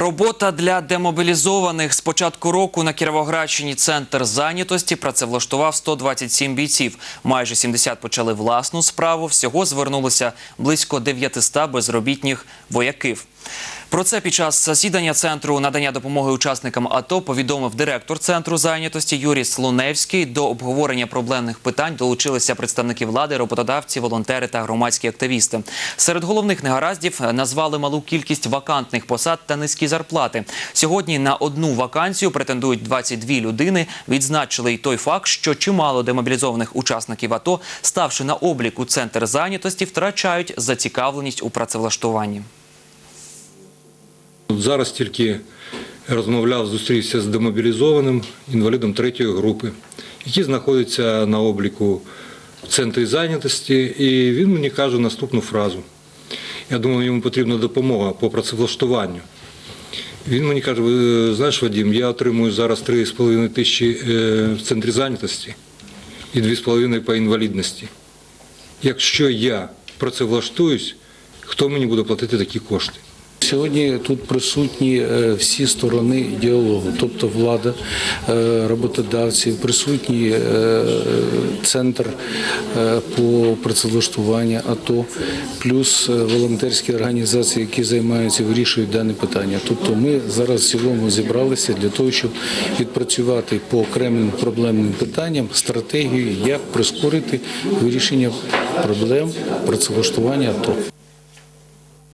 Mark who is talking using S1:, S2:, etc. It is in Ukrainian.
S1: Робота для демобілізованих з початку року на Кіровоградщині центр зайнятості працевлаштував 127 бійців. Майже 70 почали власну справу. Всього звернулося близько 900 безробітних вояків. Про це під час засідання центру надання допомоги учасникам АТО повідомив директор центру зайнятості Юрій Слуневський. До обговорення проблемних питань долучилися представники влади, роботодавці, волонтери та громадські активісти. Серед головних негараздів назвали малу кількість вакантних посад та низькі зарплати. Сьогодні на одну вакансію претендують 22 людини. Відзначили й той факт, що чимало демобілізованих учасників АТО, ставши на облік у центр зайнятості, втрачають зацікавленість у працевлаштуванні.
S2: Зараз тільки розмовляв, зустрівся з демобілізованим інвалідом третьої групи, який знаходиться на обліку в центрі зайнятості, і він мені каже наступну фразу. Я думаю, йому потрібна допомога по працевлаштуванню. Він мені каже, знаєш, Вадим, я отримую зараз 3,5 тисячі е, в центрі зайнятості і 2,5 по інвалідності. Якщо я працевлаштуюсь, хто мені буде платити такі кошти?
S3: Сьогодні тут присутні е, всі сторони діалогу, тобто влада, е, роботодавці, присутній е, центр по працевлаштуванню АТО, плюс волонтерські організації, які займаються, вирішують дане питання. Тобто ми зараз в цілому зібралися для того, щоб відпрацювати по окремим проблемним питанням стратегію, як прискорити вирішення проблем працевлаштування АТО.